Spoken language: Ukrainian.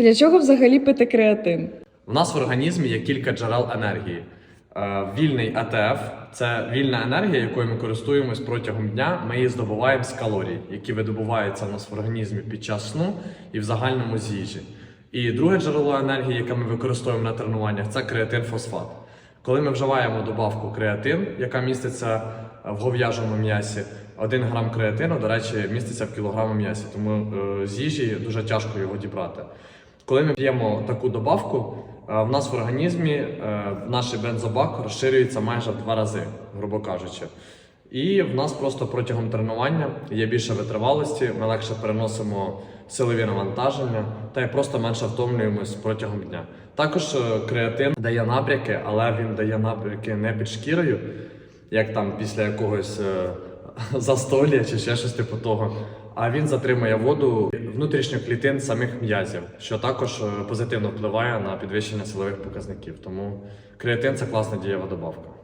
Для чого взагалі пити креатин? У нас в організмі є кілька джерел енергії. Е, Вільний АТФ це вільна енергія, якою ми користуємось протягом дня. Ми її здобуваємо з калорій, які видобуваються у нас в організмі під час сну і в загальному з їжі. І друге джерело енергії, яке ми використовуємо на тренуваннях, це креатин-фосфат. Коли ми вживаємо добавку креатин, яка міститься в гов'яжому м'ясі, 1 грам креатину, до речі, міститься в кілограму м'ясі, тому е, з їжі дуже тяжко його дібрати. Коли ми п'ємо таку добавку, е, в нас в організмі е, наш бензобак розширюється майже в два рази, грубо кажучи. І в нас просто протягом тренування є більше витривалості, ми легше переносимо силові навантаження та й просто менше втомлюємось протягом дня. Також е, креатин дає набряки, але він дає набряки не під шкірою, як там після якогось застолля чи ще щось типу того. А він затримує воду внутрішньо клітин самих м'язів, що також е, позитивно впливає на підвищення силових показників. Тому креатин це класна дієва добавка.